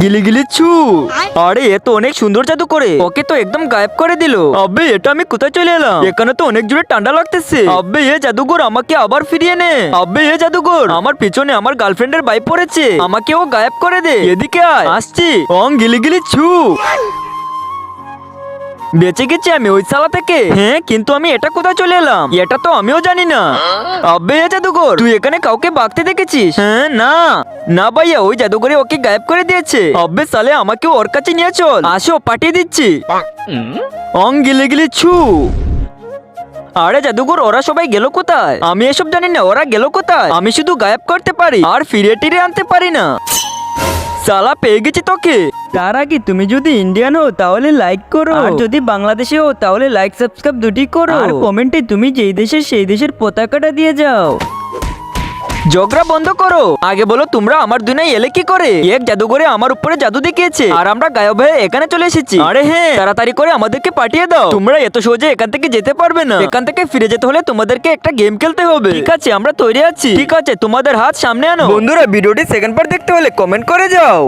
গিলি গিলি ছু আরে এ তো অনেক সুন্দর জাদু করে। ওকে তো একদম গায়েব করে দিল। আবে এটা আমি কোথায় চলে এলাম? এখানে তো অনেক জোরে ঠান্ডা লাগতেছে। আবে এ জাদুঘর আমাকে আবার ফিরিয়ে নে। আবে এ জাদুঘর আমার পিছনে আমার গার্লফ্রেন্ডের বাইক পড়েছে। আমাকে ও গায়েব করে দে। এদিকে আয়। আসছি। অং গিলি গিলি ছু বেঁচে গেছি আমি ওই সালা থেকে। হ্যাঁ কিন্তু আমি এটা কোথায় চলে এলাম? এটা তো আমিও জানি না। আবে এ জাদুঘর, তুই এখানে কাউকে বাগতে দেখেছিস? হ্যাঁ না। না ভাইয়া, ওই জাদুঘরে ওকে গায়েব করে দিয়েছে। আবে সালে আমাকে ওর কাছে নিয়ে চল। আসো, পাঠিয়ে দিচ্ছি। অং গিলে গিলে ছু। আরে জাদুঘর, ওরা সবাই গেল কোথায়? আমি এসব জানি না, ওরা গেল কোথায়? আমি শুধু গায়েব করতে পারি, আর ফিরে টিরে আনতে পারি না। সালা পেয়ে গেছি তোকে। তার আগে তুমি যদি ইন্ডিয়ান হও তাহলে লাইক করো। আর যদি বাংলাদেশে হও তাহলে লাইক সাবস্ক্রাইব দুটি করো। আর কমেন্টে তুমি যেই দেশের সেই দেশের পতাকাটা দিয়ে যাও। ঝগড়া বন্ধ করো। আগে বলো তোমরা আমার দুনাই এলে কি করে? এক জাদুঘরে আমার উপরে জাদু দেখিয়েছে। আর আমরা গায়ব হয়ে এখানে চলে এসেছি। আরে হ্যাঁ তাড়াতাড়ি করে আমাদেরকে পাঠিয়ে দাও। তোমরা এত সহজে এখান থেকে যেতে পারবে না। এখান থেকে ফিরে যেতে হলে তোমাদেরকে একটা গেম খেলতে হবে। ঠিক আছে, আমরা তৈরি আছি। ঠিক আছে, তোমাদের হাত সামনে আনো। বন্ধুরা, ভিডিওটি সেকেন্ড পার্ট দেখতে হলে কমেন্ট করে যাও।